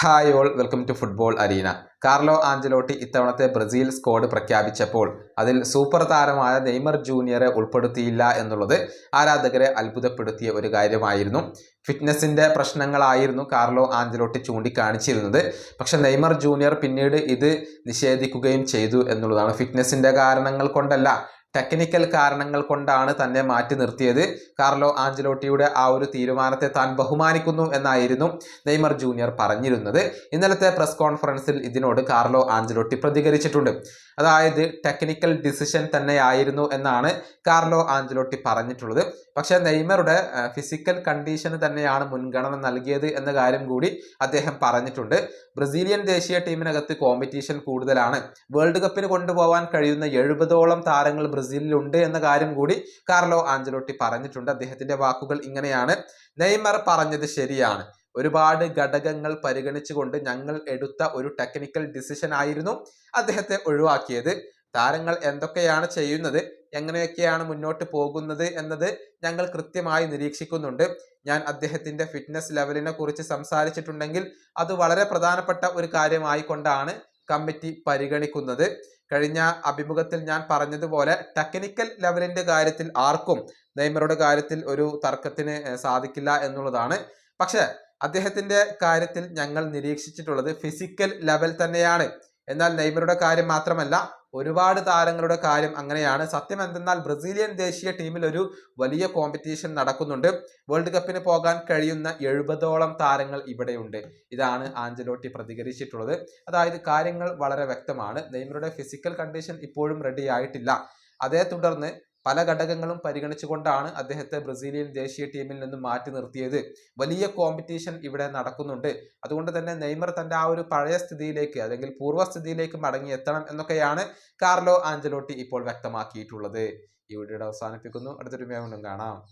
Hi all welcome to football arena. Carlo Ancelotti ഇത്തവണത്തെ Brazil squad പ്രഖ്യാപിച്ചപ്പോൾ അതിൽ super താരമായ നെയ്മർ ജൂനിയറെ ഉൾപ്പെടുത്തിയില്ല എന്നുള്ളത് ആരാധകരെ അത്ഭുതപ്പെടുത്തിയ ഒരു കാര്യമായിരുന്നു. ഫിറ്റ്നസിന്റെ പ്രശ്നങ്ങളായിരുന്നു കാർലോ ആഞ്ചലോട്ടി ചൂണ്ടിക്കാണിച്ചിരുന്നത്. പക്ഷെ നെയ്മർ ജൂനിയർ പിന്നീട് ഇത് നിഷേധിക്കുകയും ചെയ്തു എന്നുള്ളതാണ്. ഫിറ്റ്നസിന്റെ കാരണങ്ങൾ കൊണ്ടല്ല ടെക്നിക്കൽ കാരണങ്ങൾ കൊണ്ടാണ് തന്നെ മാറ്റി നിർത്തിയത്. കാർലോ ആഞ്ചലോട്ടിയുടെ ആ ഒരു തീരുമാനത്തെ താൻ ബഹുമാനിക്കുന്നു എന്നായിരുന്നു നെയ്മർ ജൂനിയർ പറഞ്ഞിരുന്നത്. ഇന്നലത്തെ പ്രസ് കോൺഫറൻസിൽ ഇതിനോട് കാർലോ ആഞ്ചലോട്ടി പ്രതികരിച്ചിട്ടുണ്ട്. അതായത് ടെക്നിക്കൽ ഡിസിഷൻ തന്നെയായിരുന്നു എന്നാണ് കാർലോ ആഞ്ചലോട്ടി പറഞ്ഞിട്ടുള്ളത്. പക്ഷേ നെയ്മറുടെ ഫിസിക്കൽ കണ്ടീഷന് തന്നെയാണ് മുൻഗണന നൽകിയത് എന്ന കാര്യം കൂടി അദ്ദേഹം പറഞ്ഞിട്ടുണ്ട്. ബ്രസീലിയൻ ദേശീയ ടീമിനകത്ത് കോമ്പറ്റീഷൻ കൂടുതലാണ്. വേൾഡ് കപ്പിന് കൊണ്ടുപോകാൻ കഴിയുന്ന എഴുപതോളം താരങ്ങൾ ബ്രസീലിലുണ്ട് എന്ന കാര്യം കൂടി കാർലോ ആഞ്ചലോട്ടി പറഞ്ഞിട്ടുണ്ട്. അദ്ദേഹത്തിന്റെ വാക്കുകൾ ഇങ്ങനെയാണ്. നെയ്മർ പറഞ്ഞത് ശരിയാണ്. ഒരുപാട് ഘടകങ്ങൾ പരിഗണിച്ചുകൊണ്ട് ഞങ്ങൾ എടുത്ത ഒരു ടെക്നിക്കൽ ഡിസിഷൻ ആയിരുന്നു അദ്ദേഹത്തെ ഒഴിവാക്കിയത്. താരങ്ങൾ എന്തൊക്കെയാണ് ചെയ്യുന്നത് എങ്ങനെയൊക്കെയാണ് മുന്നോട്ട് പോകുന്നത് എന്നത് ഞങ്ങൾ കൃത്യമായി നിരീക്ഷിക്കുന്നുണ്ട്. ഞാൻ അദ്ദേഹത്തിന്റെ ഫിറ്റ്നസ് ലെവലിനെ കുറിച്ച് സംസാരിച്ചിട്ടുണ്ടെങ്കിൽ അത് വളരെ പ്രധാനപ്പെട്ട ഒരു കാര്യമായിക്കൊണ്ടാണ് കമ്മിറ്റി പരിഗണിക്കുന്നത്. കഴിഞ്ഞ അഭിമുഖത്തിൽ ഞാൻ പറഞ്ഞതുപോലെ ടെക്നിക്കൽ ലെവലിന്റെ കാര്യത്തിൽ ആർക്കും നെയ്മറുടെ കാര്യത്തിൽ ഒരു തർക്കത്തിന് സാധിക്കില്ല എന്നുള്ളതാണ്. പക്ഷെ അദ്ദേഹത്തിന്റെ കാര്യത്തിൽ ഞങ്ങൾ നിരീക്ഷിച്ചിട്ടുള്ളത് ഫിസിക്കൽ ലെവൽ തന്നെയാണ്. എന്നാൽ നെയ്മറുടെ കാര്യം മാത്രമല്ല ഒരുപാട് താരങ്ങളുടെ കാര്യം അങ്ങനെയാണ്. സത്യം എന്തെന്നാൽ ബ്രസീലിയൻ ദേശീയ ടീമിൽ ഒരു വലിയ കോമ്പറ്റീഷൻ നടക്കുന്നുണ്ട്. വേൾഡ് കപ്പിന് പോകാൻ കഴിയുന്ന എഴുപതോളം താരങ്ങൾ ഇവിടെയുണ്ട്. ഇതാണ് ആഞ്ചലോട്ടി പ്രതികരിച്ചിട്ടുള്ളത്. അതായത് കാര്യങ്ങൾ വളരെ വ്യക്തമാണ്. നെയ്മറുടെ ഫിസിക്കൽ കണ്ടീഷൻ ഇപ്പോഴും റെഡി ആയിട്ടില്ല. അതേ തുടർന്ന് പല ഘടകങ്ങളും പരിഗണിച്ചുകൊണ്ടാണ് അദ്ദേഹത്തെ ബ്രസീലിയൻ ദേശീയ ടീമിൽ നിന്ന് മാറ്റി നിർത്തിയത്. വലിയ കോമ്പറ്റീഷൻ ഇവിടെ നടക്കുന്നുണ്ട്. അതുകൊണ്ട് തന്നെ നെയ്മർ തന്റെ ആ ഒരു പഴയ സ്ഥിതിയിലേക്ക് അല്ലെങ്കിൽ പൂർവസ്ഥിതിയിലേക്ക് മടങ്ങി എത്തണം എന്നൊക്കെയാണ് കാർലോ ആഞ്ചലോട്ടി ഇപ്പോൾ വ്യക്തമാക്കിയിട്ടുള്ളത്. ഈ വീഡിയോയുടെ അവസാനിപ്പിക്കുന്നു. അടുത്തൊരു വീണ്ടും കാണാം.